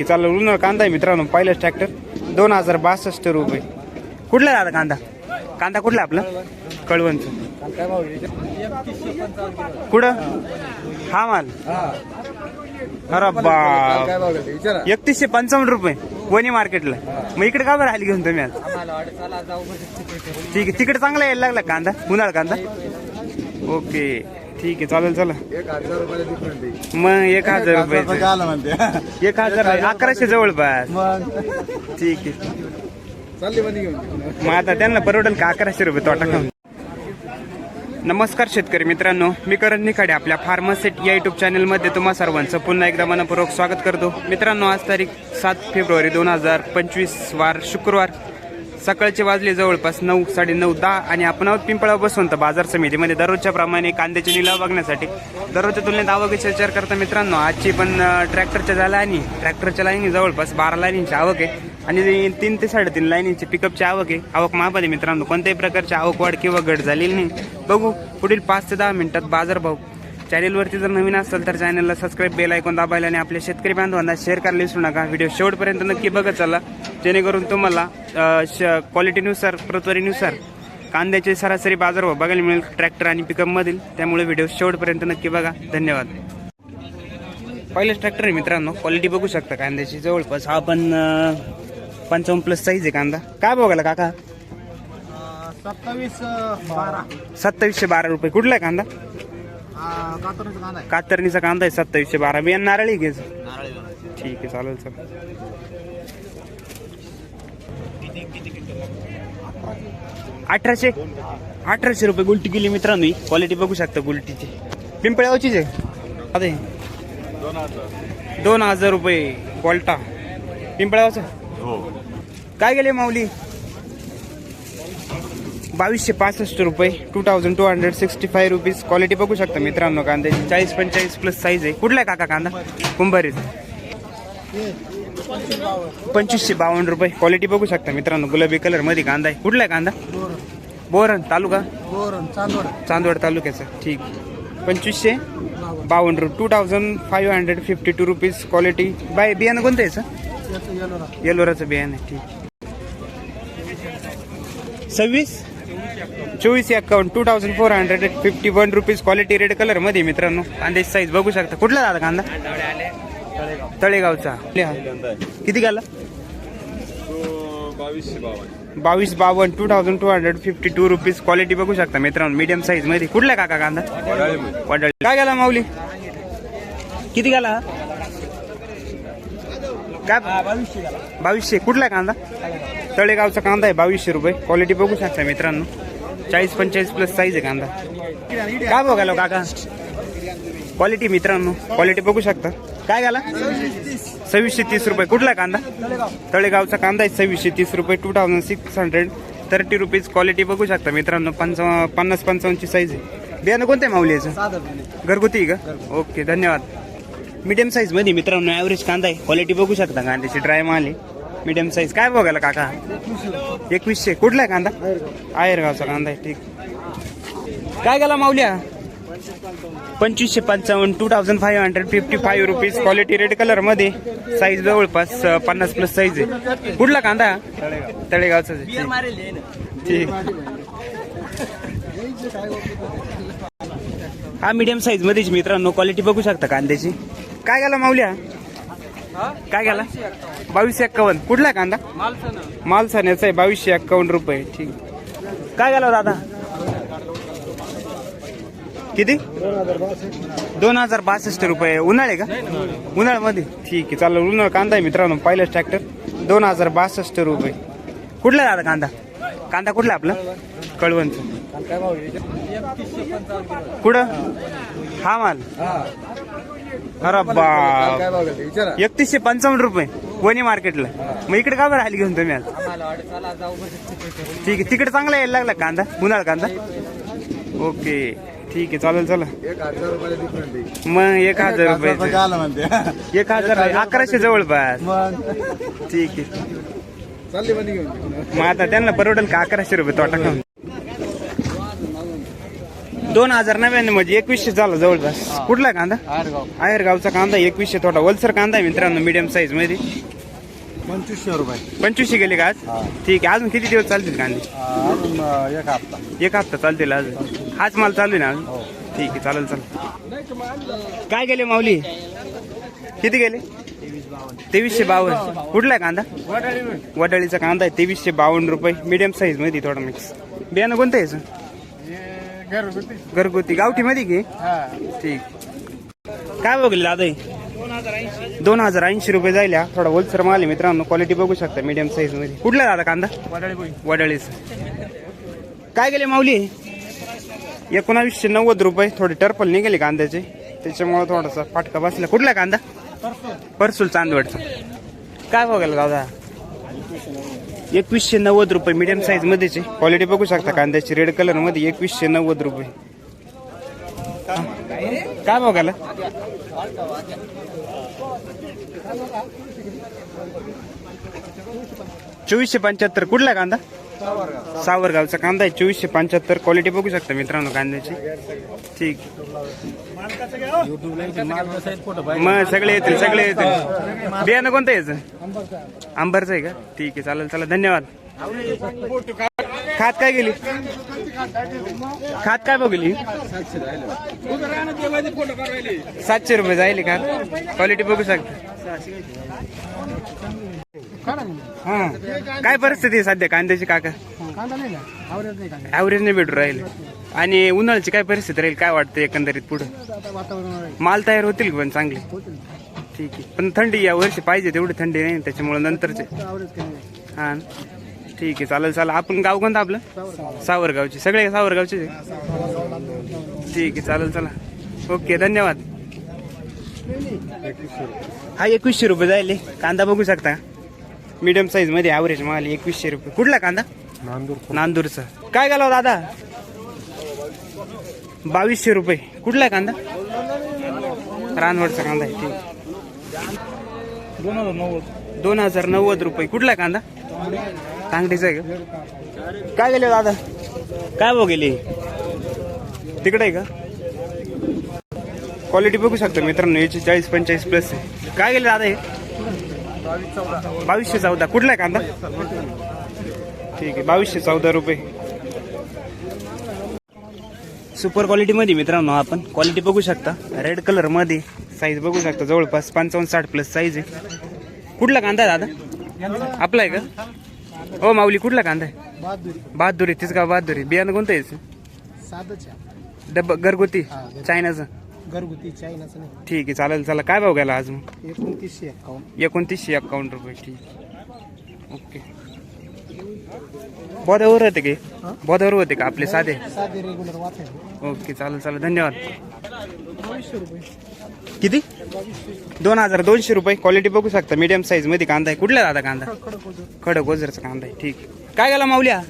की चालेल उन्हाळ कांदा आहे मित्रांनो पहिलाच ट्रॅक्टर दोन हजार बासष्ट रुपये. कुठला दादा कांदा? कांदा कुठला आपला? कळवणचं कुठं? हा माल. अरे बा एकतीसशे पंचावन्न रुपये वणी मार्केटला. मग इकडे का बरं आली घेऊन तुम्ही आज? ठीक आहे तिकडे चांगला यायला लागला कांदा? उन्हाळा कांदा? ओके. ठीक आहे चालेल चला. मग एक हजार रुपये आलं म्हणते. एक हजार अकराशे जवळपास. ठीक आहे. चालली मध्ये घेऊन. मग आता त्यांना परवडेल का अकराशे रुपये तोटा खाऊन? नमस्कार शेतकरी मित्रांनो मी करण निखाडे आपल्या फार्मासेट या युट्यूब चॅनलमध्ये तुम्हा सर्वांचं पुन्हा एकदा मनपूर्वक स्वागत करतो. मित्रांनो आज तारीख सात फेब्रुवारी दोन हजार पंचवीस वार शुक्रवार. सकाळचे वाजले जवळपास नऊ साडे नऊ दहा आणि आपण आहोत पिंपळा बसवंत बाजार समितीमध्ये म्हणजे दररोजच्या प्रमाणे कांद्याचे लिलाव बघण्यासाठी. दररोजच्या तुलनेत आवकीचा विचार करता मित्रांनो आजची पण ट्रॅक्टरच्या झाल्या आणि ट्रॅक्टरच्या लाईनी जवळपास बारा लाईनींची आवक आहे. आणि तीन ते साडेतीन लाईनीची पिकअपची आवक आहे. आवक महापाने मित्रांनो कोणत्याही प्रकारची आवक वाढ किंवा घट झालेली नाही. बघू पुढील पाच ते दहा मिनिटात बाजारभाव. चॅनेलवरती जर नवीन असेल तर चॅनलला सबस्क्राईब बेल ऐकून दाबायला आणि आपल्या शेतकरी बांधवांना शेअर करायला विसरू नका. व्हिडिओ शेवटपर्यंत नक्की बघत चला. जेणेकरून तुम्हाला श- क्वालिटीनुसार प्रतवारीनुसार कांद्याचे सरासरी बाजारभाव बघायला मिळेल ट्रॅक्टर आणि पिकअपमधील त्यामुळे व्हिडिओ शेवटपर्यंत नक्की बघा. धन्यवाद. पहिलेच ट्रॅक्टर आहे मित्रांनो. क्वालिटी बघू शकता कांद्याची. जवळपास हा पण पंचावन्न प्लस साईज आहे कांदा. काय बघायला काका? सत्तावीस बारा सत्तावीसशे बारा रुपये. कुठला आहे कांदा? कातरणीचा कांदा आहे. सत्तावीसशे बारा. बियाण नारळी घ्यायचं ठीक आहे चालेल चालेल. अठराशे अठराशे रुपये गुलटी केली मित्रांनो ही. क्वालिटी बघू शकता गुलटीची. पिंपळ्यावचीच आहे. अरे दोन हजार रुपये क्वालटा. पिंपळावचं काय गेले माऊली? बावीसशे पासष्ट रुपये. Two thousand two hundred sixty five rupees quality बघू शकता मित्रांनो कांद्याची. चाळीस पंचेचाळीस प्लस साईज आहे. कुठला आहे काका कांदा? कुंभारीच पंचवीसशे बावन्न रुपये. क्वालिटी बघू शकता मित्रांनो. गुलाबी कलरमध्ये कांदा आहे. कुठला आहे कांदा? बोरन तालुका? बोरण चांदोड चांदवड तालुक्याचा. ठीक. पंचवीसशे बावन्न रुपये. Two thousand five hundred fifty two rupees quality bye बियाणं कोणतं आहे सर येलोरा येलोराचं बियाणं आहे. ठीक. सव्वीस? चोवीस account two thousand four hundred fifty one rupees quality red कलरमध्ये मित्रांनो. कांद्याची साईज बघू शकता. कुठला दादा कांदा? तळेगावचा. किती गेला? बावीसशे बावीस बावन्न. Two thousand two hundred fifty two rupees quality बघू शकता मित्रांनो. मीडियम साईजमध्ये. कुठला काका कांदा? वडाळी. काय गेला माऊली? किती गेला? काय? बावीसशे. कुठला आहे कांदा? तळेगावचा कांदा आहे. बावीसशे रुपये. क्वालिटी बघू शकता मित्रांनो. चाळीस पंचेचाळीस प्लस साईज आहे कांदा. काय बघायला हो काका? क्वालिटी मित्रांनो. क्वालिटी बघू शकता. काय गेला सव्वीसशे तीस रुपये. कुठला कांदा? तळेगावचा कांदा आहे सव्वीसशे तीस रुपये two thousand six hundred thirty rupees quality बघू शकता मित्रांनो पंचाव पन्नास पंचावन्नची साईज आहे. बियाणं कोणत्या माऊली याचं? घरगुती का? ओके धन्यवाद. मीडियम साईजमध्ये मित्रांनो ॲव्हरेज कांदा आहे. क्वालिटी बघू शकता कांद्याची ड्राय माल आहे. मीडियम साईज काय बघायला काका? एकवीसशे. कुठला आहे कांदा? आहेरगावचा कांदा आहे ठीक. काय गेला माऊल्या पंचवीसशे पंचावन्न two thousand five hundred fifty five rupees quality red कलरमध्ये साईज जवळपास पन्नास प्लस साईज आहे. कुठला कांदा? तळेगावचा ठीक. हा मीडियम साईज मध्येच मित्रांनो. क्वालिटी बघू शकता कांद्याची. काय गेला माऊल्या? काय गेला? बावीसशे एक्कावन्न. कुठला कांदा? मालसाण्याचा आहे बावीसशे एक्कावन्न रुपये. ठीक. काय गेला दादा किती? दोन हजार बासष्ट रुपये. उन्हाळे का? उन्हाळ्यामध्ये? ठीक आहे चालेल. उन्हाळ कांदा आहे मित्रांनो पहिलाच ट्रॅक्टर दोन हजार बासष्ट रुपये. कुठला दादा कांदा? कांदा कुठला आपला? कळवंत. कुठं? हा माल. अरे बा एकतीसशे पंचावन्न रुपये. वणी मार्केटला. मग इकडे का बरं आली घेऊन तुम्ही आज? ठीक आहे तिकडे चांगला यायला लागला कांदा? उन्हाळा कांदा? ओके. ठीक आहे चालेल चला. एक हजार रुपये डिफरंट आहे. मग एक हजार रुपये आलं म्हणते. एक हजार. अकराशे जवळपास मग. ठीक आहे. चालली मध्ये घेऊन. मग आता त्यांना परवडेल का अकराशे रुपये तोटा खाऊन? दोन हजार नव्याण्णव म्हणजे एकवीसशे झाला जवळपास कुठला कांदा? आहेर गावचा कांदा एकवीसशे थोडा वलसर कांदा आहे मित्रांनो मीडियम साईजमध्ये. पंचवीसशे रुपये. पंचवीसशे गेले का आज? ठीक आहे अजून किती दिवस चालतील कांदे? अजून एक हप्ता. एक हप्ता चालतील अजून हाच माल चालू आहे ना? अजून ठीक आहे चालेल चालेल. काय गेले माऊली? किती गेले? तेवीसशे बावन्न. कुठला आहे कांदा? वडाळीचा कांदा आहे तेवीसशे बावन्न रुपये. मीडियम साईजमध्ये थोडा मिक्स बियाणं कोणतं आहे याचं? घरगुती. गावठी मध्ये की ठीक. काय बघले दादा हे? दोन हजार ऐंशी रुपये जाईल हा. थोडा होलसेल माल आहे मित्रांनो. क्वालिटी बघू शकता मीडियम साईजमध्ये. कुठला दादा कांदा? वडाळीच. काय गेले माऊली? एकोणावीसशे नव्वद रुपये थोडे टर्पल निघाले कांद्याचे. त्याच्यामुळे थोडासा फाटका बसला. कुठला कांदा? परसूल चांदवडचा. काय बघायला दादा एकवीसशे नव्वद रुपये मिडियम साईज मध्येच क्वालिटी बघू शकता कांद्याची. रेड कलरमध्ये एकवीसशे नव्वद रुपये. काय बघायला? चोवीसशे पंच्याहत्तर. कुठला कांदा? सावरगावचा कांदा आहे चोवीसशे पंच्याहत्तर. क्वालिटी बघू शकता मित्रांनो कांद्याची. ठीक. मग सगळे येतील सगळे येतील. बियाणं कोणतं यायचं आंबरचं आहे का? ठीक आहे चालेल चला धन्यवाद. खात काय गेली? खात काय बघली सातशे रुपये जाईल का? क्वालिटी बघू शकता. हा. काय परिस्थिती आहे सध्या कांद्याची काका? ऍव्हरेज नाही भेटू राहील. आणि उन्हाळ्याची काय परिस्थिती राहील? काय वाटतं एकंदरीत पुढं? माल तयार होतील पण चांगले? ठीक आहे. पण थंडी या वर्षी पाहिजे तेवढी थंडी नाही त्याच्यामुळे नंतरचे. हा ना. ठीक आहे चालेल चालेल. आपण गाव कोणतं आपलं? सावरगावचे. सगळे सावरगावचे ठीक आहे चालेल चला. ओके धन्यवाद. हा एकवीसशे रुपये जाईल हे. कांदा बघू शकता मीडियम साईजमध्ये ऍव्हरेज माल एकवीसशे रुपये. कुठला कांदा? नांदूरचा. काय गेला हो दादा? बावीसशे रुपये. कुठला आहे कांदा? रानवडचा कांदा आहे ठीक. दोन हजार नव्वद. दोन हजार नव्वद रुपये. कुठला आहे कांदा? तांगडीचा आहे का? काय गेले दादा? काय भाव गेली? तिकडे आहे का? क्वालिटी बघू शकता मित्रांनो याची चाळीस पंचेचाळीस प्लस आहे. काय गेले दादा हे? बावीसशे चौदा. कुठला आहे कांदा? ठीक आहे बावीसशे चौदा रुपये. सुपर क्वालिटी मध्ये मित्रांनो आपण क्वालिटी बघू शकता. रेड कलरमध्ये साईज बघू शकता. जवळपास पंचावन्न साठ प्लस साईज आहे. कुठला कांदा आहे दादा? आपला आहे का? हो माऊली कुठला कांदा आहे? बहादुरी तिसगाव बहादुरी बियाणं कोणतं यायचं डब्बा घरगुती. चायनाचं. घरगुती चायनाचं नाही. ठीक आहे चालेल चला. काय भाव गेला आज? मग एकोणतीसशे एक्कावन्न एकोणतीसशे अकाउंट रुपये ठीक ओके. बोधावर होते की? बोधावर होते का आपले साधे? साधे रेग्युलर वाचायचे ओके चालेल चालेल. धन्यवाद. बावीसशे रुपये. किती? दोन हजार दोनशे रुपये. क्वालिटी बघू शकता. मीडियम साईजमध्ये कांदा आहे. कुठला दादा कांदा? खडक ओझरचा कांदा आहे. ठीक. आहे. काय गेला माऊल्या?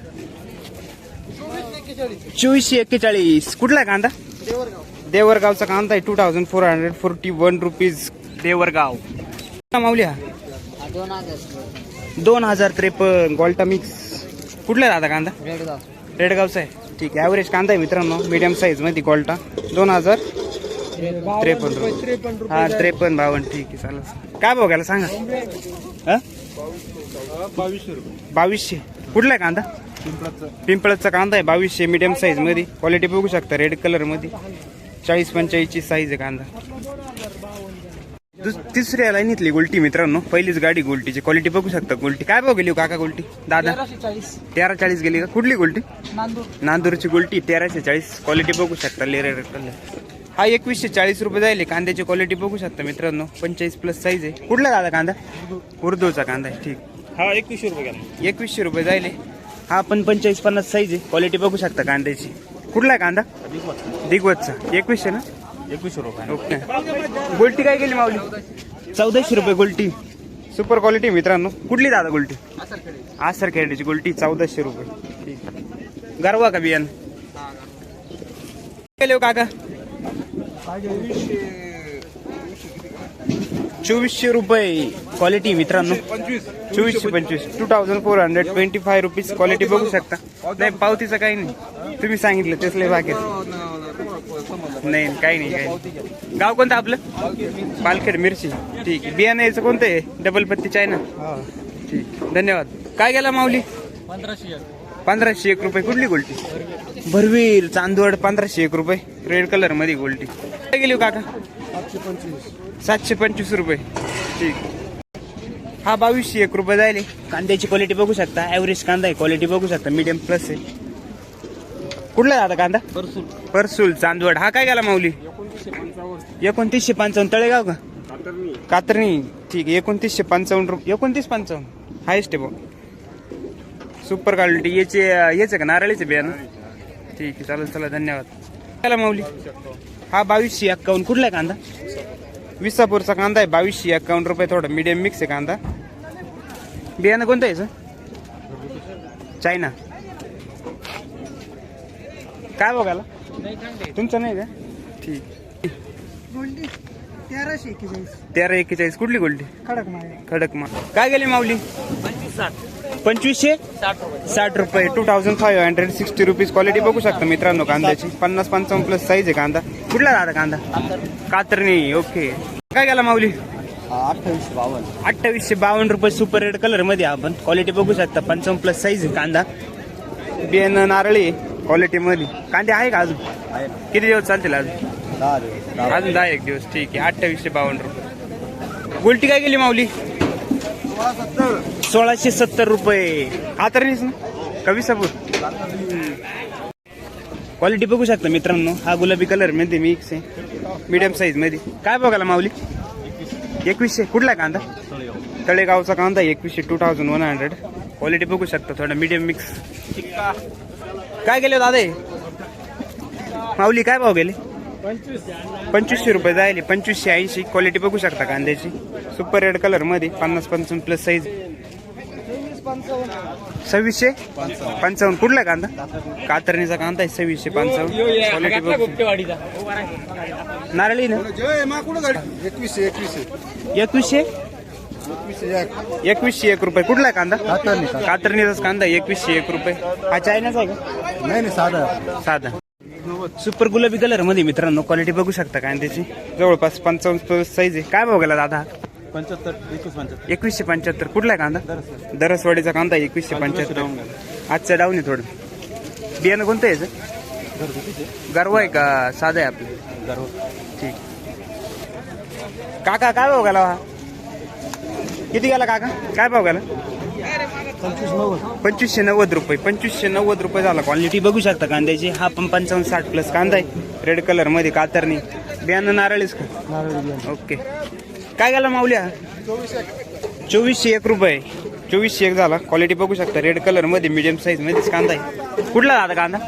चोवीसशे एक्केचाळीस. कुठला आहे कांदा? देवरगाव. देवरगावचा कांदा आहे two thousand four hundred forty one rupees Devargaon. माऊल्या दोन हजार दोन हजार त्रेपन्न गोल्टा मिक्स कुठला आहे दादा कांदा? रेडगाव रेडगावचा आहे. ठीक आहे ॲव्हरेज कांदा आहे मित्रांनो मीडियम साईजमध्ये गोल्टा. दोन हजार त्रेपन्न रुपये. त्रेपन्न हा त्रेपन्न बावन्न ठीक आहे चालेल. काय भाव घ्यायला सांगा? बावीसशे रुपये बावीसशे. कुठला आहे कांदा? पिंपळाचा. कांदा आहे बावीसशे मिडियम साईजमध्ये. क्वालिटी बघू शकता रेड कलरमध्ये. चाळीस पंचेचाळीसची साईज आहे कांदा. तिसऱ्या लाईनीतली गोल्टी मित्रांनो पहिलीच गाडी गोल्टीची. क्वालिटी बघू शकता गोल्टी. काय भाव गेली हो काका गोल्टी? दादा? तेरा चाळीस. गेली का? कुठली गोल्टी? नांदूर. नांदूरची गोल्टी तेराशे चाळीस. क्वालिटी बघू शकता लेरे हा एकवीसशे चाळीस रुपये जाईल. कांद्याची क्वालिटी बघू शकता मित्रांनो. पंचेचाळीस प्लस साईज आहे. कुठला दादा कांदा? उर्दूचा कांदा आहे ठीक. हा एकवीसशे रुपये एकवीसशे रुपये जाईल. हा पण पंचेचाळीस पन्नास साईज आहे. क्वालिटी बघू शकता कांद्याची. कुठला आहे कांदा? दिग्वतचा एकवीसशे ना? एकवीसशे रुपये. ओके. गोल्टी काय गेली माऊली? चौदाशे रुपये गोल्टी. सुपर क्वालिटी मित्रांनो. कुठली दादा गोल्टी? आसर खेळण्याची गोल्टी चौदाशे रुपये. ठीक गरवा का बियान गेले हो काका? चोवीसशे रुपये क्वालिटी मित्रांनो. चोवीसशे पंचवीस. Two thousand four hundred twenty five rupees quality बघू शकता. नाही पावतीचं काही नाही. तुम्ही सांगितलं तेच लय बाकी. नाही काही नाही काही नाही. गाव कोणतं आपलं? पालखेड मिरची. ठीक आहे. बियाणं याचं कोणतं आहे डबल पत्ती चायना? ठीक धन्यवाद. काय गेला माऊली? पंधराशे पंधराशे एक रुपये. कुठली गोल्टी? भरवीर चांदवड पंधराशे एक रुपये. रेड कलरमध्ये गोल्टी. काय गेली हो काका? सातशे पंचवीस. सातशे पंचवीस रुपये. ठीक. हा बावीसशे एक रुपये जायले. कांद्याची क्वालिटी बघू शकता. ॲव्हरेज कांदा आहे क्वालिटी बघू शकता. मीडियम प्लस आहे. कुठला आहे आता कांदा? परसूल. परसूल चांदवड. हा काय गेला माऊली? एकोणतीसशे पंचावन्न. तळेगाव का? कातरणी ठीक आहे एकोणतीसशे पंचावन्न रुपये एकोणतीस पंचावन्न. हायस्ट आहे भाऊ सुपर क्वालिटी याचे याचे का? नारळीचे बियाणं ठीक आहे चालेल चला धन्यवाद. त्याला माऊली. हा बावीसशे एक्कावन्न. कुठला आहे कांदा? विसापूरचा कांदा आहे बावीसशे एक्कावन्न रुपये थोडा मीडियम मिक्स आहे कांदा. बियाणं कोणतं आहे याचं? चायना. काय बघायला तुमचं नाही का? ठीक. गोल्डी तेराशे एक्केचाळीस तेरा एक्केचाळीस कुठली गोल्टी खडक खडक मा काय गेली माऊली? पंचवीसशे? साठ रुपये. साठ रुपये two thousand five hundred sixty rupees quality बघू शकता मित्रांनो कांद्याची. पन्नास पंचावन्न प्लस साईज आहे कांदा. कुठला राहता कांदा? कातरणी ओके. काय गेला माऊली? अठ्ठावीसशे बावन्न. अठ्ठावीसशे बावन्न रुपये सुपर रेड कलरमध्ये आपण क्वालिटी बघू शकता. पंचावन्न प्लस साईज कांदा. बियाणं नारळी क्वालिटी मध्ये. कांदे आहे का अजून? किती दिवस चालतील अजून? अजून दहा एक दिवस. ठीक आहे. अठ्ठावीसशे बावन्न रुपये. गुलटी काय गेली माऊली? सोळाशे सत्तर रुपये. आतरणीच ना? कविसापूर क्वालिटी बघू शकता मित्रांनो. हा गुलाबी कलरमध्ये मिक्स आहे. मीडियम साईजमध्ये. काय बघायला माऊली? एकवीसशे. कुठला कांदा? तळेगावचा कांदा एकवीसशे two thousand one hundred quality बघू शकता. थोडा मीडियम मिक्स काय गेले दादा? हे? माऊली काय भाव गेले? पंचवीसशे रुपये जायले. पंचवीसशे ऐंशी. क्वालिटी बघू शकता कांद्याची. सुपर रेड कलरमध्ये. पन्नास पंचावन्न प्लस साईज सव्वीसशे? पंचावन्न. कुठला कांदा? कातरणीचा कांदा आहे सव्वीसशे पंचावन्न. क्वालिटी बघू. नारळी ना? एकवीसशे एकवीसशे. एकवीसशे? एकवीसशे एक. रुपये. कुठला कांदा? कातरणी कातरणीचाच कांदा एकवीसशे एक रुपये. हा चायनाचा आहे का? नाही नाही साधा. साधा. सुपर गुलाबी कलरमध्ये मित्रांनो क्वालिटी बघू शकता कांद्याची. जवळपास पंचावन्न साईज आहे. काय भाव गेला दादा? पंच्याहत्तर एकवीस पंच्याहत्तर. एकवीसशे पंच्याहत्तर. कुठला आहे कांदा? दरसवाडीचा कांदा एकवीसशे पंच्याहत्तर. आजचं डाऊन आहे थोडं. बियाणं कोणतं आहे याचं? गर्व आहे का? साधं आहे आपलं? ठीक. काका काय भाव गेला हा? किती गेला काका? काय भाव गेला? पंचवीसशे नव्वद रुपये. पंचवीसशे नव्वद रुपये झाला क्वालिटी बघू शकता कांद्याची. हा पण पंचावन्न साठ प्लस कांदा आहे. रेड कलरमध्ये कातरणी. बियाणं नारळीच का? ओके काय गेला माऊल्या? चोवीसशे एक रुपये. चोवीसशे एक झाला. क्वालिटी बघू शकता. रेड कलरमध्ये मीडियम साईज मध्येच कांदा आहे. कुठला दादा कांदा?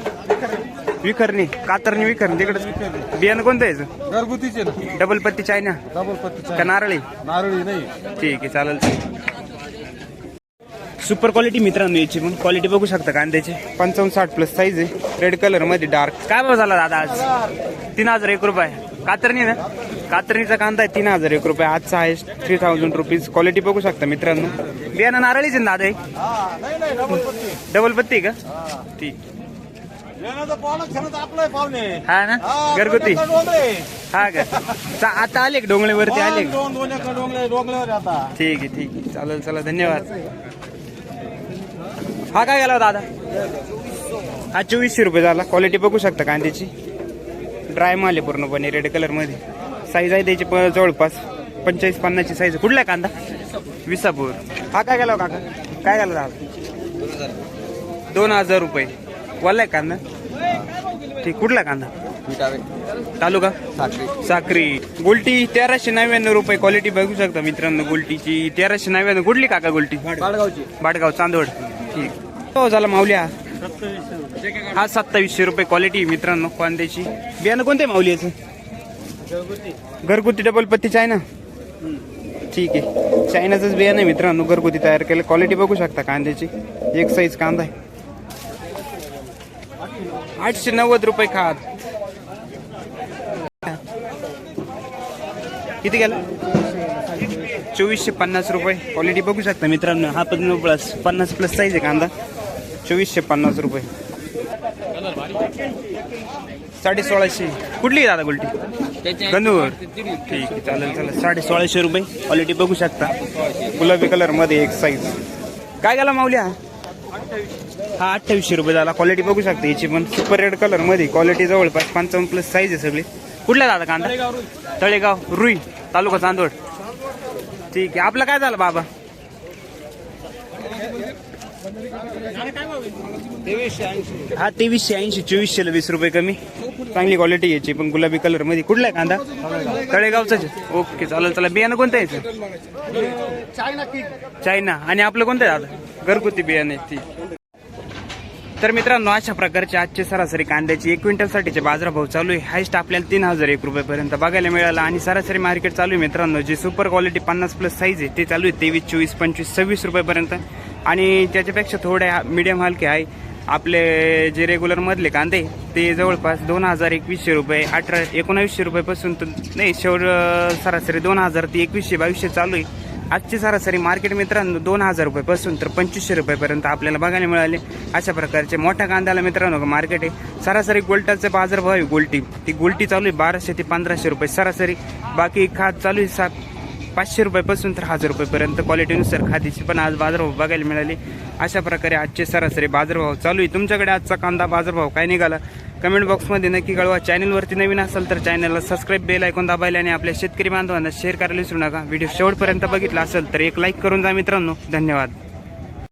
विखरणी. कातरणी विखरणी. तिकडे बियाणं कोणतं आहे? घरगुतीचे डबल पत्ती चायना? डबल पत्तीचा का नारळी? नारळी नाही. ठीक आहे चालेल सुपर क्वालिटी मित्रांनो याची पण. क्वालिटी बघू शकता कांद्याची. पंचावन्न साठ प्लस साईज आहे. रेड कलरमध्ये डार्क काय भाव झाला दादा आज? तीन हजार एक रुपये. कातरणी ना? कातरणीचा कांदा आहे तीन हजार एक रुपये. आजचा आहे थ्री थाउजंड रुपीज क्वालिटी बघू शकता मित्रांनो. बियाणं नारळीच आहे ना दादा? नाही नाही डबल पत्ती. का? ठीक. हा ना? घरगुती? हा का? आता आले का डोंगळेवरती? आले ठीक आहे ठीक आहे. चालेल चला धन्यवाद. हा काय गेला दादा? हा चोवीसशे रुपये झाला. क्वालिटी बघू शकता कांद्याची. ड्राय माल आहे पूर्णपणे रेड कलरमध्ये. साईज आहे त्याची प- जवळपास पंचेचाळीस पन्नासची साईज कुठला आहे कांदा? विसापूर. हा काय गेला हो काका? काय गेला दादा दोन हजार रुपये. वाला आहे कांदा? ठीक कुठला कांदा? तालुका? साखरी गोल्टी तेराशे नव्याण्णव रुपये. क्वालिटी बघू शकता मित्रांनो गोल्टीची. तेराशे नव्याण्णव. कुठली काका गोल्टी? बाळगावची बाडगाव चांदवड. ठीक. हो झाला माऊल्या हा सत्तावीसशे रुपये क्वालिटी मित्रांनो कांद्याची. बियाणं कोणते माऊली याचं? घरगुती. डबल पत्तीचं आहे ना ठीक आहे. चायनाचंच बियाणं आहे मित्रांनो घरगुती तयार केलं. क्वालिटी बघू शकता कांद्याची. एक साईज कांदा आहे. आठशे नव्वद रुपये खात. किती गेला? चोवीसशे पन्नास रुपये. क्वालिटी बघू शकता मित्रांनो. हा पण प्लस पन्नास प्लस साईज आहे कांदा. चोवीसशे पन्नास रुपये. साडे सोळाशे कुठली आहे दादा गुलटी? गंधूर. ठीक आहे चालेल चालेल. साडे सोळाशे रुपये. क्वालिटी बघू शकता. गुलाबी कलरमध्ये एक साईज काय गेला माऊल्या? हा अठ्ठावीसशे रुपये झाला. क्वालिटी बघू शकता याची पण. सुपर रेड कलरमध्ये क्वालिटी जवळपास पंचावन्न प्लस साईज आहे सगळी. कुठला दादा कांदा? तळेगाव रुई तालुका चांदवड. ठीक आहे. आपलं काय झालं बाबा? हा तेवीसशे ऐंशी चोवीसशे वीस रुपये कमी. चांगली क्वालिटी याची पण गुलाबी कलरमध्ये. कुठला आहे कांदा? तळेगावचाच ओके चालेल चला. बियाणं कोणतं यायचं चायना. आणि आपलं कोणतं आहे दादा? घरगुती बियाणं ती. तर मित्रांनो अशा प्रकारचे आजचे सरासरी कांद्याची एक क्विंटलसाठीचे बाजारभाव चालू आहे. हायस्ट आपल्याला तीन हजार एक रुपयेपर्यंत बघायला मिळाला. आणि सरासरी मार्केट चालू आहे मित्रांनो जी सुपर क्वालिटी पन्नास प्लस साईज आहे ते चालू आहे तेवीस चोवीस पंचवीस सव्वीस रुपयेपर्यंत. आणि त्याच्यापेक्षा थोड्या मिडियम हलके आहे. आपले जे रेग्युलरमधले कांदे ते जवळपास दोन हजार एकवीसशे रुपये अठरा एकोणावीसशे रुपयेपासून तर नाही शेवट सरासरी दोन हजार ते एकवीसशे बावीसशे चालू आहे. आजची सरासरी मार्केट मित्रांनो दोन हजार रुपयेपासून तर पंचवीसशे रुपयेपर्यंत आपल्याला बघायला मिळाले. अशा प्रकारचे मोठ्या कांद्याला मित्रांनो मार्केट आहे. सरासरी गोल्टाचे बाजारभाव आहे गोल्टी. ती गोल्टी चालू आहे बाराशे ते पंधराशे रुपये सरासरी. बाकी खात चालू आहे सात पाचशे रुपयापासून तर हजार रुपयेपर्यंत क्वालिटीनुसार खादीची पण आज बाजारभाव बघायला मिळाले. अशा प्रकारे आजचे सरासरी बाजारभाव चालू आहे. तुमच्याकडे आजचा कांदा बाजारभाव काय निघाला? कमेंट बॉक्समध्ये नक्की कळवा. चॅनलवरती नवीन असाल तर चॅनलला सबस्क्राईब बेल ऐकून दाबायला आणि आपल्या शेतकरी बांधवांना शेअर करायला विसरू नका. व्हिडिओ शेवटपर्यंत बघितला असेल तर एक लाईक करून जा मित्रांनो. धन्यवाद.